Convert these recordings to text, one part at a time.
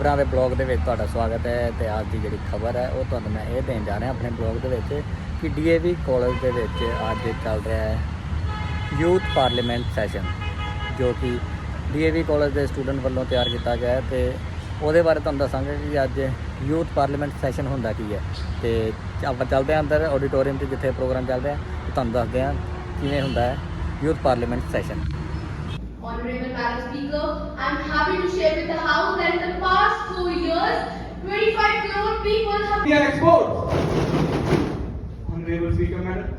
Blog ਦੇ ਵਿੱਚ ਤੁਹਾਡਾ ਸਵਾਗਤ ਹੈ ਤੇ ਅੱਜ ਦੀ ਜਿਹੜੀ ਖਬਰ ਹੈ ਉਹ ਤੁਹਾਨੂੰ ਮੈਂ ਇਹ ਦੇਣ ਜਾ ਰਿਹਾ ਆਪਣੇ ਬਲੌਗ ਦੇ ਵਿੱਚ ਕਿ ਡੀਏਵੀ ਕਾਲਜ ਦੇ ਵਿੱਚ ਅੱਜ ਚੱਲ ਰਿਹਾ ਹੈ ਯੂਥ ਪਾਰਲੀਮੈਂਟ ਸੈਸ਼ਨ, ਜੋ ਕਿ ਡੀਏਵੀ ਕਾਲਜ ਦੇ ਸਟੂਡੈਂਟ ਵੱਲੋਂ ਤਿਆਰ ਕੀਤਾ ਗਿਆ ਹੈ ਤੇ ਉਹਦੇ ਬਾਰੇ ਤੁਹਾਨੂੰ ਦੱਸਾਂਗੇ ਕਿ ਅੱਜ ਯੂਥ ਪਾਰਲੀਮੈਂਟ ਸੈਸ਼ਨ ਹੁੰਦਾ ਕੀ ਹੈ ਤੇ ਆਪਾਂ ਚੱਲਦੇ ਹਾਂ ਅੰਦਰ ਆਡੀਟੋਰੀਅਮ 'ਚ ਜਿੱਥੇ ਪ੍ਰੋਗਰਾਮ ਚੱਲ ਰਿਹਾ ਤੇ ਤੁਹਾਨੂੰ ਦੱਸਦੇ ਹਾਂ ਕਿਵੇਂ ਹੁੰਦਾ ਹੈ youth parliament session. Honorable Madam speaker, I am happy to share with the House that in the past four years, 25 crore people have India exports. Honorable Speaker Madam,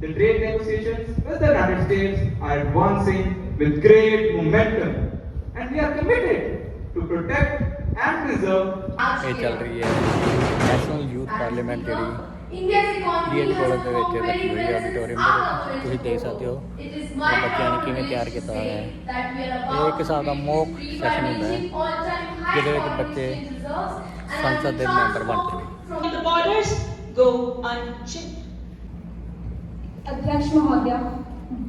the trade negotiations with the United States are advancing with great momentum, and we are committed to protect and preserve. ये चल रही है ਜਿਹੜੀ India's economy DAV has college ਦੇ ਵਿੱਚ performed ਰੱਖੀ very ਹੋਈ ਹੈ well ਆਡੀਟੋਰੀਅਮ since ਦੇ our ਵਿੱਚ ਤੁਸੀਂ ਦੇਖ ਸਕਦੇ ਹੋ It is ਕਿ my ਬੱਚਿਆਂ ਨੇ proud ਕਿਵੇਂ ਤਿਆਰ privilege ਕੀਤਾ to ਹੋਇਆ say ਹੈ that we are ਇਹ about ਇੱਕ ਹਿਸਾਬ ਦਾ to mock reach session ਹੁੰਦਾ ਹੈ, reaching all-time high ਜਿਹਦੇ ਵਿੱਚ for ਬੱਚੇ Muslim reserves and ਸੰਸਦ as ਦੇ the ਮੈਂਬਰ ਬਣ transport ਚੁੱਕੇ from The borders go unchecked. अध्यक्ष महोदय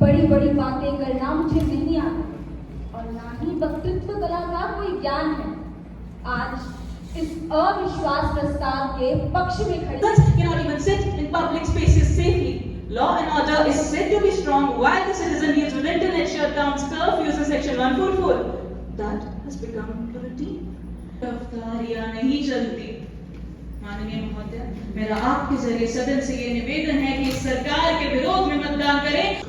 बड़ी बड़ी बातें करना मुझे नहीं आता और ना ही वक्तृत्व कला का कोई ज्ञान है आज इस अविश्वास प्रस्ताव के पक्ष में खड़े can not even sit in public spaces safely Law and order is said to be strong while the citizen is within and shut down curfews in section 144. That has become a routine. नहीं चलती माननीय महोदय मेरा आपके ज़रिए सदन से ये निवेदन है कि सरकार के विरोध में मतदान करें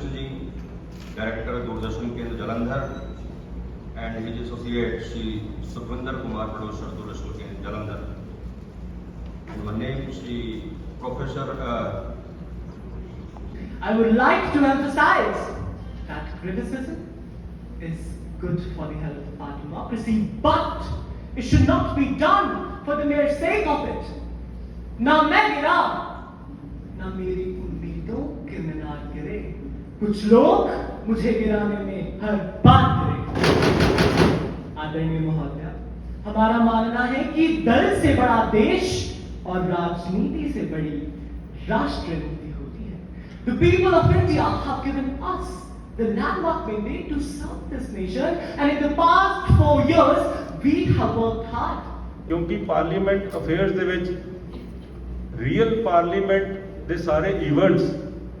डायरेक्टर दूरदर्शन केंद्र Jalandhar And his associate Shri Sukhwinder Kumar producer Doordarshan Kendra Jalandhar and my name Shri professor I would like to emphasize that criticism is good for the health of our democracy, but it should not be done for the mere sake of it. ना मैं गिरा ना मेरी उम्मीदों के मीनार गिरे कुछ लोग मुझे गिराने में हर बार गिरे आदरणीय महोदय हमारा मानना है कि दल से बड़ा देश और राजनीति से बड़ी राष्ट्र नीति होती है The people of India have given us the landmark mandate to serve this nation, and in the past four years, we have worked hard. ਕਿਉਂਕਿ ਪਾਰਲੀਮੈਂਟ ਅਫੇਅਰਸ ਦੇ ਵਿੱਚ ਰੀਅਲ ਪਾਰਲੀਮੈਂਟ ਦੇ ਸਾਰੇ ਇਵੈਂਟਸ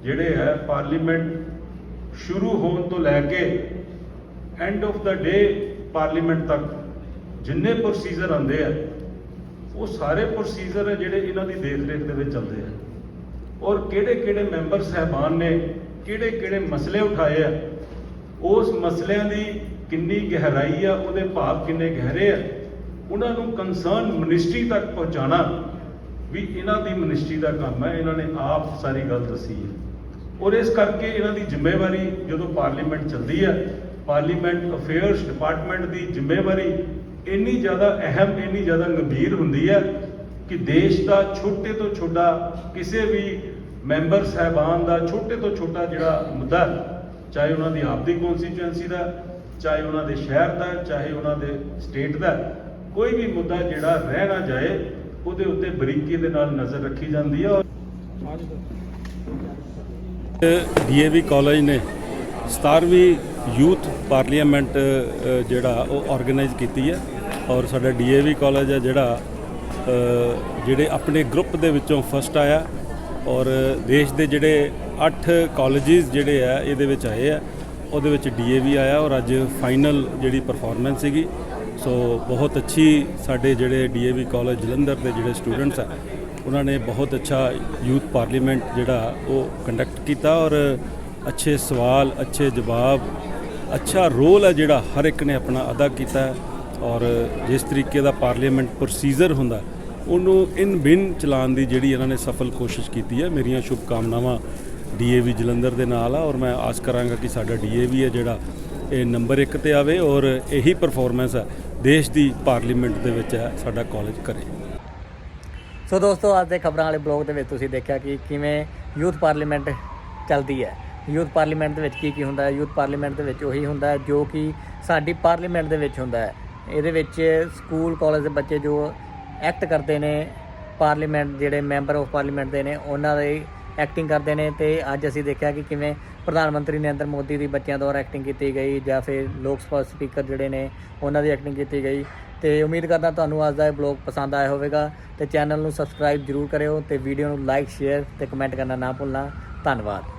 ਜਿਹੜੇ ਹੈ ਪਾਰਲੀਮੈਂਟ ਸ਼ੁਰੂ ਹੋਣ ਤੋਂ ਲੈ ਕੇ end of the day parliament ਤੱਕ ਜਿੰਨੇ ਪ੍ਰੋਸੀਜਰ ਆਉਂਦੇ ਆ, ਉਹ ਸਾਰੇ ਪ੍ਰੋਸੀਜਰ ਜਿਹੜੇ ਇਹਨਾਂ ਦੀ ਦੇਖ-ਰੇਖ ਦੇ ਵਿੱਚ ਚੱਲਦੇ ਆ। ਔਰ ਕਿਹੜੇ-ਕਿਹੜੇ ਮੈਂਬਰ ਸਹਿਬਾਨ ਨੇ, ਕਿਹੜੇ-ਕਿਹੜੇ ਮਸਲੇ ਉਠਾਏ ਆ, ਉਸ ਮਸਲਿਆਂ ਦੀ ਕਿੰਨੀ ਗਹਿਰਾਈ ਆ, ਉਹਦੇ ਭਾਵ ਕਿੰਨੇ ਗਹਿਰੇ ਆ, ਉਹਨਾਂ ਨੂੰ ਕੰਸਰਨ ਮਿਨਿਸਟਰੀ ਤੱਕ ਪਹੁੰਚਾਉਣਾ ਵੀ ਇਹਨਾਂ ਦੀ ਮਿਨਿਸਟਰੀ ਦਾ ਕੰਮ ਹੈ ਇਹਨਾਂ ਨੇ ਆਪ ਸਾਰੀ ਗੱਲ ਦੱਸੀ ਹੈ ਔਰ ਇਸ ਕਰਕੇ ਇਹਨਾਂ ਦੀ ਜ਼ਿੰਮੇਵਾਰੀ ਜਦੋਂ ਪਾਰਲੀਮੈਂਟ ਚੱਲਦੀ ਹੈ ਪਾਰਲੀਮੈਂਟ ਅਫੇਅਰਸ ਡਿਪਾਰਟਮੈਂਟ ਦੀ ਜ਼ਿੰਮੇਵਾਰੀ ਇੰਨੀ ਜ਼ਿਆਦਾ ਅਹਿਮ ਇੰਨੀ ਜ਼ਿਆਦਾ ਗੰਭੀਰ ਹੁੰਦੀ ਹੈ ਕਿ ਦੇਸ਼ ਦਾ ਛੋਟੇ ਤੋਂ ਛੋਟਾ ਕਿਸੇ ਵੀ ਮੈਂਬਰ ਸਹਿਬਾਨ ਦਾ ਛੋਟੇ ਤੋਂ ਛੋਟਾ ਜਿਹੜਾ ਮੁੱਦਾ ਚਾਹੇ ਉਹਨਾਂ ਦੀ ਆਪਦੀ ਕਨਸਟੀਚੁਐਂਸੀ ਦਾ ਚਾਹੇ ਉਹਨਾਂ ਦੇ ਸ਼ਹਿਰ ਦਾ ਚਾਹੇ ਉਹਨਾਂ ਦੇ ਸਟੇਟ ਦਾ ਕੋਈ ਵੀ ਮੁੱਦਾ ਜਿਹੜਾ ਰਹਿ ਨਾ ਜਾਏ ਉਹਦੇ ਉੱਤੇ ਬਰੀਕੀ ਦੇ ਨਾਲ ਨਜ਼ਰ ਰੱਖੀ ਜਾਂਦੀ ਹੈ ਔਰ ਡੀਏਵੀ ਕਾਲਜ ਨੇ 17ਵੀਂ ਯੂਥ ਪਾਰਲੀਮੈਂਟ ਜਿਹੜਾ ਉਹ ਆਰਗੇਨਾਈਜ਼ ਕੀਤੀ ਹੈ ਔਰ ਸਾਡਾ ਡੀਏਵੀ ਕਾਲਜ ਹੈ ਜਿਹੜਾ ਜਿਹੜੇ ਆਪਣੇ ਗਰੁੱਪ ਦੇ ਵਿੱਚੋਂ ਫਸਟ ਆਇਆ ਔਰ ਦੇਸ਼ ਦੇ ਜਿਹੜੇ 8 ਕਾਲਜਿਸ ਜਿਹੜੇ ਆ ਇਹਦੇ ਵਿੱਚ ਆਏ ਆ, ਉਹਦੇ ਵਿੱਚ ਡੀਏਵੀ ਆਇਆ ਔਰ ਅੱਜ ਫਾਈਨਲ ਜਿਹੜੀ ਪਰਫਾਰਮੈਂਸ ਸੀਗੀ। ਸੋ ਬਹੁਤ ਅੱਛੀ ਸਾਡੇ ਜਿਹੜੇ ਡੀਏਵੀ ਕਾਲਜ ਜਲੰਧਰ ਦੇ ਜਿਹੜੇ ਸਟੂਡੈਂਟਸ ਆ, ਉਹਨਾਂ ਨੇ ਬਹੁਤ ਅੱਛਾ ਯੂਥ ਪਾਰਲੀਮੈਂਟ ਜਿਹੜਾ ਉਹ ਕੰਡਕਟ ਕੀਤਾ ਔਰ ਅੱਛੇ ਸਵਾਲ, ਅੱਛੇ ਜਵਾਬ, ਅੱਛਾ ਰੋਲ ਹੈ ਜਿਹੜਾ ਹਰ ਇੱਕ ਨੇ ਆਪਣਾ ਅਦਾ ਕੀਤਾ ਹੈ ਔਰ ਜਿਸ ਤਰੀਕੇ ਦਾ ਪਾਰਲੀਮੈਂਟ ਪ੍ਰੋਸੀਜਰ ਹੁੰਦਾ, ਉਹਨੂੰ ਇਨ ਬਿਨ ਚਲਾਉਣ ਦੀ ਜਿਹੜੀ ਇਹਨਾਂ ਨੇ ਸਫਲ ਕੋਸ਼ਿਸ਼ ਕੀਤੀ ਹੈ, ਮੇਰੀਆਂ ਸ਼ੁਭ ਕਾਮਨਾਵਾਂ ਡੀਏਵੀ ਜਲੰਧਰ ਦੇ ਨਾਲ ਆ ਔਰ ਮੈਂ ਆਸ ਕਰਾਂਗਾ ਕਿ ਸਾਡਾ ਡੀਏਵੀ ਹੈ ਜਿਹੜਾ ਇਹ ਨੰਬਰ 1 ਤੇ ਆਵੇ ਔਰ ਇਹੀ ਪਰਫਾਰਮੈਂਸ ਹੈ, ਦੇਸ਼ ਦੀ ਪਾਰਲੀਮੈਂਟ ਦੇ ਵਿੱਚ ਹੈ, ਸਾਡਾ ਕਾਲਜ ਕਰੇ। ਸੋ ਦੋਸਤੋ, ਅੱਜ ਦੇ ਖਬਰਾਂ ਵਾਲੇ ਬਲੌਗ ਦੇ ਵਿੱਚ ਤੁਸੀਂ ਦੇਖਿਆ ਕਿ ਕਿਵੇਂ ਯੂਥ ਪਾਰਲੀਮੈਂਟ ਚੱਲਦੀ ਹੈ। ਯੂਥ ਪਾਰਲੀਮੈਂਟ ਦੇ ਵਿੱਚ ਕੀ ਕੀ ਹੁੰਦਾ ਹੈ? ਯੂਥ ਪਾਰਲੀਮੈਂਟ ਦੇ ਵਿੱਚ ਉਹੀ ਹੁੰਦਾ ਹੈ ਜੋ ਕਿ ਸਾਡੀ ਪਾਰਲੀਮੈਂਟ ਦੇ ਵਿੱਚ ਹੁੰਦਾ ਹੈ। ਇਹਦੇ ਵਿੱਚ ਸਕੂਲ, ਕਾਲਜ ਦੇ ਬੱਚੇ ਜੋ ਐਕਟ ਕਰਦੇ ਨੇ, ਪਾਰਲੀਮੈਂਟ ਜਿਹੜੇ ਮੈਂਬਰ ਆਫ ਪਾਰਲੀਮੈਂਟ ਦੇ ਨੇ, ਉਹਨਾਂ ਦੇ ਐਕਟਿੰਗ ਕਰਦੇ ਨੇ ਤੇ ਅੱਜ ਅਸੀਂ ਦੇਖਿਆ ਕਿ ਕਿਵੇਂ ਪ੍ਰਧਾਨ ਮੰਤਰੀ ਨਰਿੰਦਰ ਮੋਦੀ ਦੀ ਬੱਚਿਆਂ ਦੁਆਰਾ ਐਕਟਿੰਗ ਕੀਤੀ ਗਈ ਜਾਂ ਫਿਰ ਲੋਕ ਸਭਾ ਸਪੀਕਰ ਜਿਹੜੇ ਨੇ, ਉਹਨਾਂ ਦੀ ਐਕਟਿੰਗ ਕੀਤੀ ਗਈ। ਤੇ ਉਮੀਦ ਕਰਦਾ ਤੁਹਾਨੂੰ ਅੱਜ ਦਾ ਇਹ ਬਲੌਗ ਪਸੰਦ ਆਇਆ ਹੋਵੇਗਾ ਤੇ ਚੈਨਲ ਨੂੰ ਸਬਸਕ੍ਰਾਈਬ ਜਰੂਰ ਕਰਿਓ ਤੇ ਵੀਡੀਓ ਨੂੰ ਲਾਈਕ, ਸ਼ੇਅਰ ਤੇ ਕਮੈਂਟ ਕਰਨਾ ਨਾ ਭੁੱਲਣਾ। ਧੰਨਵਾਦ।